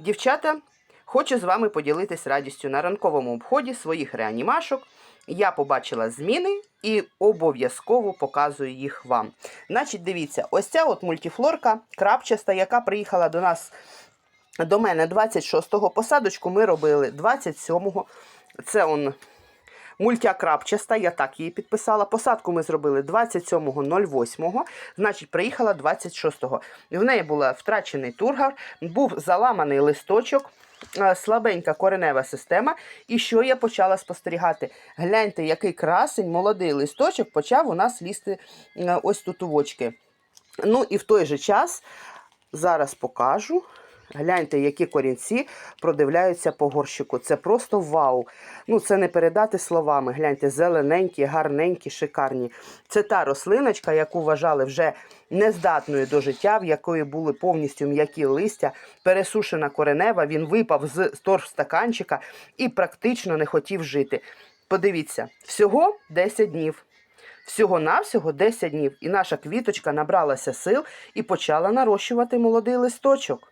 Дівчата, хочу з вами поділитись радістю на ранковому обході своїх реанімашок. Я побачила зміни і обов'язково показую їх вам. Значить, дивіться, ось ця от мультифлорка крапчаста, яка приїхала до нас до мене 26-го. Посадочку ми робили 27-го. Це он мультя крапчаста, я так її підписала. Посадку ми зробили 27.08, значить, приїхала 26-го. В неї був втрачений тургар, був заламаний листочок. е, Слабенька коренева система. І що я почала спостерігати? Гляньте, який красень, молодий листочок почав у нас лізти е, ось тут у очки. Ну і в той же час зараз покажу. Гляньте, які корінці продивляються по горщику. Це просто вау. Ну, це не передати словами. Гляньте, зелененькі, гарненькі, шикарні. Це та рослиночка, яку вважали вже нездатною до життя, в якої були повністю м'які листя, пересушена коренева. Він випав з торфстаканчика і практично не хотів жити. Подивіться, всього 10 днів. Всього-навсього 10 днів, і наша квіточка набралася сил і почала нарощувати молодий листочок.